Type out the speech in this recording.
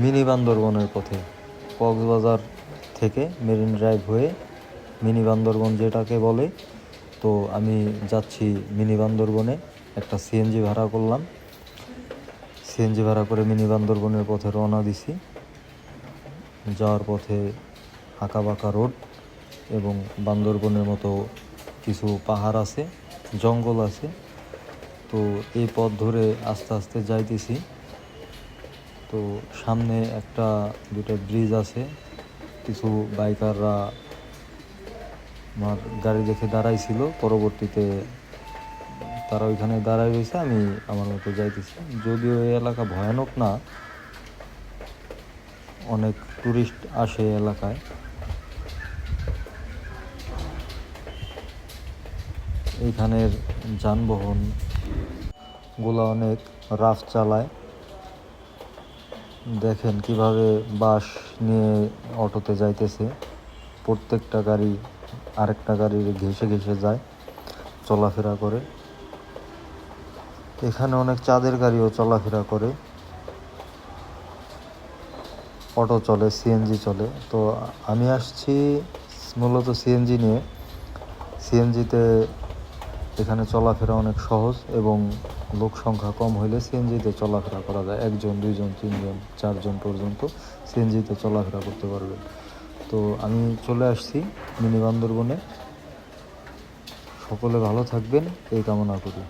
Mini বান্দরবনের পথে। কক্সবাজার থেকে মেরিন ড্রাইভ হয়ে মিনি বান্দরবন যেটাকে বলে, তো আমি যাচ্ছি মিনি বান্দরবনে একটা সিএনজি ভাড়া করলাম। সিএনজি ভাড়া করে মিনি বান্দরবনের পথে রওনা দিছি। যাওয়ার পথে আঁকা বাঁকা রোড এবং বান্দরবনের মতো কিছু পাহাড় আছে, জঙ্গল আছে। তো এই পথ ধরে আস্তে আস্তে যাইতেছি। তো সামনে একটা দুটো ব্রিজ আছে। কিছু বাইকাররা আমার গাড়ি দেখে দাঁড়াইছিল। পরবর্তীতে তারা ওইখানে দাঁড়াই রয়েছে, আমি আমার মতো যাইতেছি। যদিও এই এলাকা ভয়ানক না, অনেক টুরিস্ট আসে এলাকায়। এইখানের যানবাহনগুলো অনেক রাফ চালায়। দেখেন কীভাবে বাস নিয়ে অটোতে যাইতেছে। প্রত্যেকটা গাড়ি, আরেকটা গাড়ির ঘেসে ঘেসে যায়, চলাফেরা করে। এখানে অনেক চাঁদের গাড়িও চলাফেরা করে। অটো চলে সিএনজি চলে। তো আমি আসছি মূলত সিএনজি নিয়ে। সিএনজিতে এখানে চলাফেরা অনেক সহজ এবং লোক সংখ্যা কম হইলে সিএনজিতে চলাফেরা করা যায়। একজন, দুইজন, তিনজন, চারজন পর্যন্ত সিএনজিতে চলাফেরা করতে পারবেন তো আমি চলে আসছি মিনি বান্দরবনে। সকলে ভালো থাকবেন, এই কামনা করি।